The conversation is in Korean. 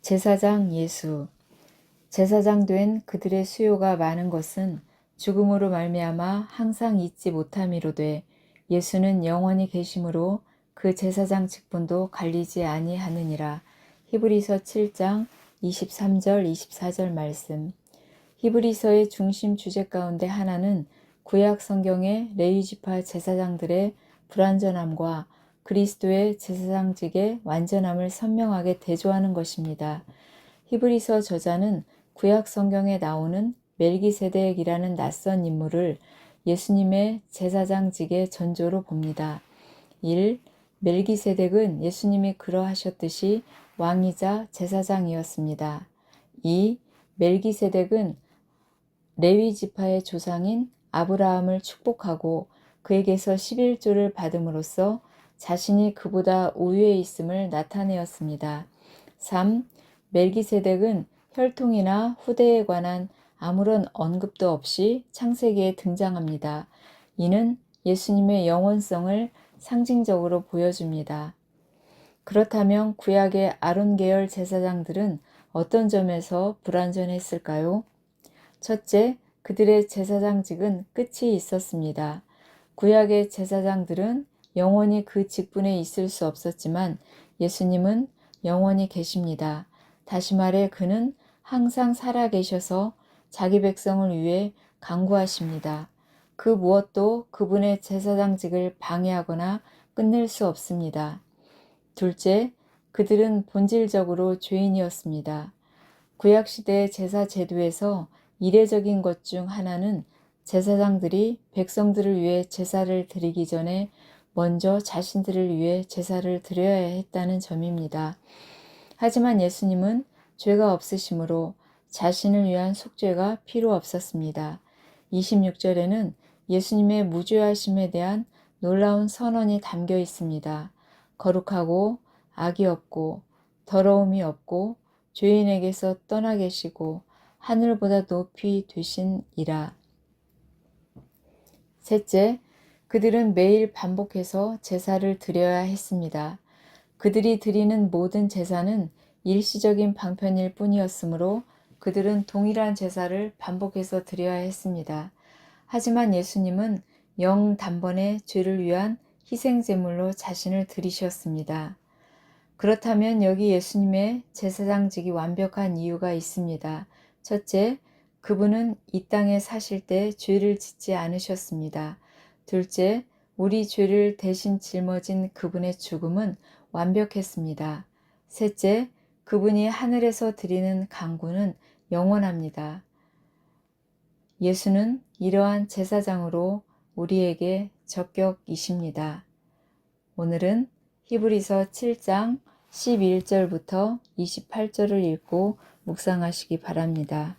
제사장 예수 제사장 된 그들의 수요가 많은 것은 죽음으로 말미암아 항상 잊지 못함이로돼 예수는 영원히 계심으로 그 제사장 직분도 갈리지 아니하느니라. 히브리서 7장 23절 24절 말씀. 히브리서의 중심 주제 가운데 하나는 구약 성경의 레위 지파 제사장들의 불완전함과 그리스도의 제사장직의 완전함을 선명하게 대조하는 것입니다. 히브리서 저자는 구약 성경에 나오는 멜기세덱이라는 낯선 인물을 예수님의 제사장직의 전조로 봅니다. 1. 멜기세덱은 예수님이 그러하셨듯이 왕이자 제사장이었습니다. 2. 멜기세덱은 레위 지파의 조상인 아브라함을 축복하고 그에게서 11조를 받음으로써 자신이 그보다 우위에 있음을 나타내었습니다. 3. 멜기세덱은 혈통이나 후대에 관한 아무런 언급도 없이 창세기에 등장합니다. 이는 예수님의 영원성을 상징적으로 보여줍니다. 그렇다면 구약의 아론 계열 제사장들은 어떤 점에서 불완전했을까요? 첫째, 그들의 제사장직은 끝이 있었습니다. 구약의 제사장들은 영원히 그 직분에 있을 수 없었지만 예수님은 영원히 계십니다. 다시 말해 그는 항상 살아 계셔서 자기 백성을 위해 강구하십니다. 그 무엇도 그분의 제사장직을 방해하거나 끝낼 수 없습니다. 둘째, 그들은 본질적으로 죄인이었습니다. 구약시대 제사 제도에서 이례적인 것 중 하나는 제사장들이 백성들을 위해 제사를 드리기 전에 먼저 자신들을 위해 제사를 드려야 했다는 점입니다. 하지만 예수님은 죄가 없으시므로 자신을 위한 속죄가 필요 없었습니다. 26절에는 예수님의 무죄하심에 대한 놀라운 선언이 담겨 있습니다. 거룩하고 악이 없고 더러움이 없고 죄인에게서 떠나 계시고 하늘보다 높이 되신 이라. 셋째, 그들은 매일 반복해서 제사를 드려야 했습니다. 그들이 드리는 모든 제사는 일시적인 방편일 뿐이었으므로 그들은 동일한 제사를 반복해서 드려야 했습니다. 하지만 예수님은 영 단번에 죄를 위한 희생제물로 자신을 드리셨습니다. 그렇다면 여기 예수님의 제사장직이 완벽한 이유가 있습니다. 첫째, 그분은 이 땅에 사실 때 죄를 짓지 않으셨습니다. 둘째, 우리 죄를 대신 짊어진 그분의 죽음은 완벽했습니다. 셋째, 그분이 하늘에서 드리는 강구는 영원합니다. 예수는 이러한 제사장으로 우리에게 적격이십니다. 오늘은 히브리서 7장 11절부터 28절을 읽고 묵상하시기 바랍니다.